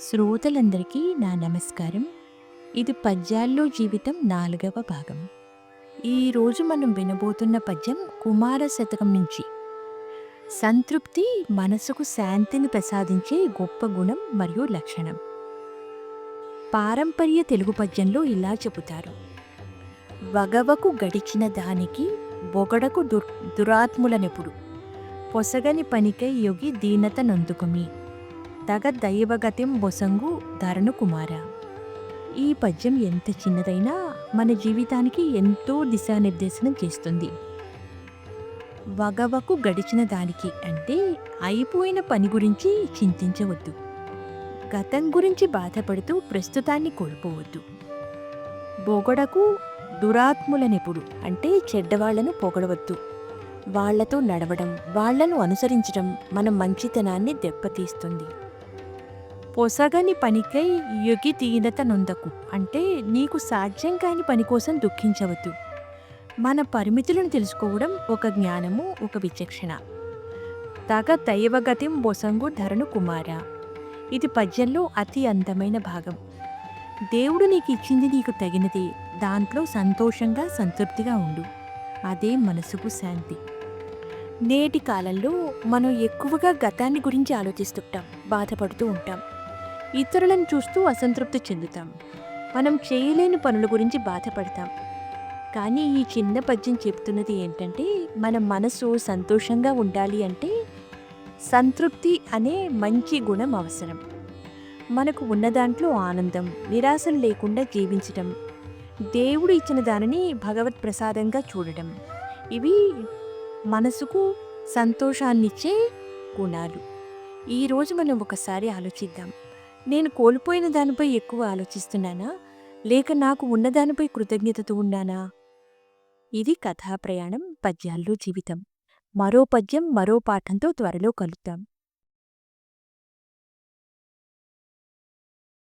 శ్రోతలందరికీ నా నమస్కారం. ఇది పద్యాల్లో జీవితం నాలుగవ భాగం. ఈరోజు మనం వినబోతున్న పద్యం కుమార శతకం నుంచి. సంతృప్తి మనసుకు శాంతిని ప్రసాదించే గొప్ప గుణం మరియు లక్షణం. పారంపర్య తెలుగు పద్యంలో ఇలా చెబుతారు. వగవకు గడిచిన దానికి బొగడకు దుర్ దురాత్ములనెప్పుడు. పొసగని పనికై యొగి దీనత నందుకుమి. తగ బొసంగు ధరణు కుమార. ఈ పద్యం ఎంత చిన్నదైనా మన జీవితానికి ఎంతో దిశానిర్దేశనం చేస్తుంది. వగవకు గడిచిన దానికి అంటే అయిపోయిన పని గురించి చింతించవద్దు. గతం గురించి బాధపడుతూ ప్రస్తుతాన్ని కోల్పోవద్దు. బొగడకు దురాత్ములనెప్పుడు అంటే చెడ్డవాళ్ళను పొగడవద్దు. వాళ్ళతో నడవడం వాళ్ళను అనుసరించడం మన మంచితనాన్ని దెబ్బతీస్తుంది. పొసగని పనికై యుగి దీనత నొందకు అంటే నీకు సాధ్యం కాని పని కోసం దుఃఖించవద్దు. మన పరిమితులను తెలుసుకోవడం ఒక జ్ఞానము ఒక విచక్షణ. తగ దైవగతిం బొసంగు ధరణు కుమార. ఇది పద్యంలో అతి అందమైన భాగం. దేవుడు నీకు ఇచ్చింది నీకు తగినది. దాంట్లో సంతోషంగా సంతృప్తిగా ఉండు. అదే మనసుకు శాంతి. నేటి కాలంలో మనం ఎక్కువగా గతాన్ని గురించి ఆలోచిస్తుంటాం బాధపడుతూ ఉంటాం. ఇతరులను చూస్తూ అసంతృప్తి చెందుతాం. మనం చేయలేని పనుల గురించి బాధపడతాం. కానీ ఈ చిన్న పద్యం చెప్తున్నది ఏంటంటే మన మనసు సంతోషంగా ఉండాలి అంటే సంతృప్తి అనే మంచి గుణం అవసరం. మనకు ఉన్న దాంట్లో ఆనందం నిరాశలు లేకుండా జీవించటం దేవుడు ఇచ్చిన దానిని భగవత్ ప్రసాదంగా చూడటం ఇవి మనసుకు సంతోషాన్నిచ్చే గుణాలు. ఈరోజు మనం ఒకసారి ఆలోచిద్దాం. నేను కోల్పోయిన దానిపై ఎక్కువ ఆలోచిస్తున్నానా? లేక నాకు ఉన్నదానిపై కృతజ్ఞతతో ఉన్నానా ఇది కథా ప్రయాణం పద్యాల్లో జీవితం. మరో పద్యం మరో పాఠంతో త్వరలో కలుద్దాం.